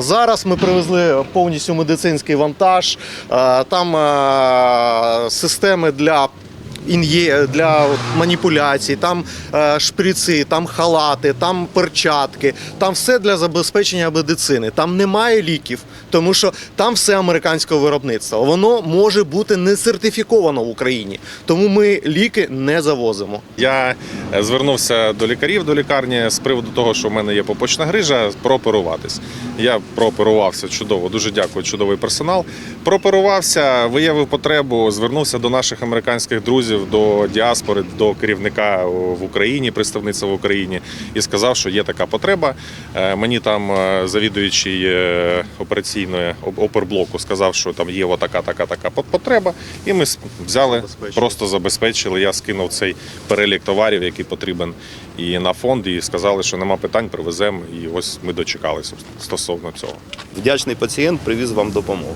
Зараз ми привезли повністю медицинський вантаж. Е, Там е, системи для. Ін'є для маніпуляцій, там е, шприци, там халати, там перчатки, там все для забезпечення медицини. Там немає ліків, тому що там все американського виробництва. Воно може бути не сертифіковано в Україні, тому ми ліки не завозимо. Я е, звернувся до лікарів до лікарні з приводу того, що в мене є попочна грижа, прооперуватись. Я прооперувався чудово, дуже дякую, чудовий персонал. Прооперувався, виявив потребу, звернувся до наших американських друзів, до діаспори, до керівника в Україні, представниця в Україні, і сказав, що є така потреба. Е, Мені там е, завідуючий е, операційної оперблоку сказав, що там є отака, така, така потреба. І ми взяли, Забезпечили. просто забезпечили. Я скинув цей перелік товарів, який потрібен і на фонд, і сказали, що нема питань, привеземо. І ось ми дочекалися стосовно цього. Вдячний пацієнт привіз вам допомогу.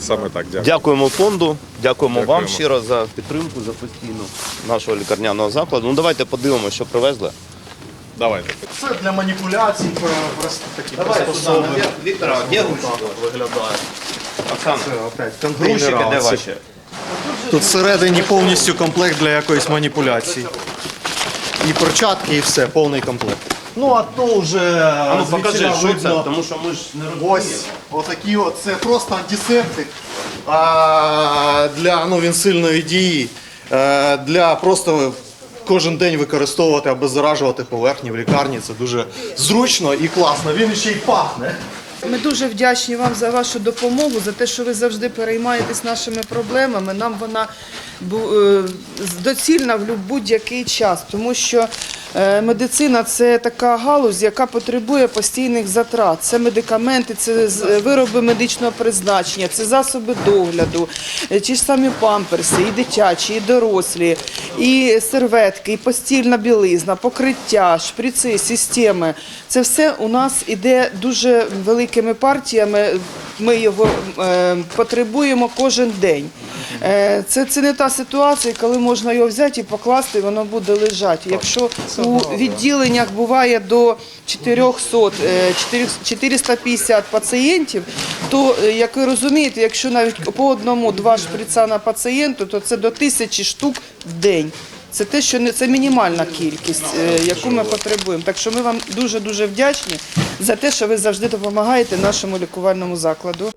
Саме так, дякую. Дякуємо фонду, дякуємо, вам щиро за підтримку, за постійну нашого лікарняного закладу. Ну давайте подивимося, що привезли. Давайте. Це для маніпуляцій просто такі приспособи. Віктора, де Так виглядає. Оксана, Це опять де ваші? Тут всередині повністю комплект для якоїсь маніпуляції. І перчатки, і все, повний комплект. Ну, а то вже. А ну покажи, що видно. це, тому що ми ж не розуміємо. Ось, отакі от, це просто антисептик а, для, ну він сильної дії, е, для просто кожен день використовувати, обеззаражувати поверхні в лікарні. Це дуже зручно і класно. Він ще й пахне. Ми дуже вдячні вам за вашу допомогу, за те, що ви завжди переймаєтесь нашими проблемами. Нам вона е, доцільна в будь-який час, тому що медицина це така галузь, яка потребує постійних затрат. Це медикаменти, це е, вироби медичного призначення, це засоби догляду, е, ті ж самі памперси, і дитячі, і дорослі, і серветки, і постільна білизна, покриття, шприци, системи. Це все у нас іде дуже великими партіями. Ми його е, потребуємо кожен день. Е, це, це не та ситуація, коли можна його взяти і покласти, і воно буде лежати. Якщо у відділеннях буває до 400, е, 400 450 пацієнтів, то, е, як ви розумієте, якщо навіть по одному-два шприца на пацієнту, то це до тисячі штук в день. Це те, що не це мінімальна кількість, е, яку ми потребуємо. Так що ми вам дуже дуже вдячні за те, що ви завжди допомагаєте нашому лікувальному закладу.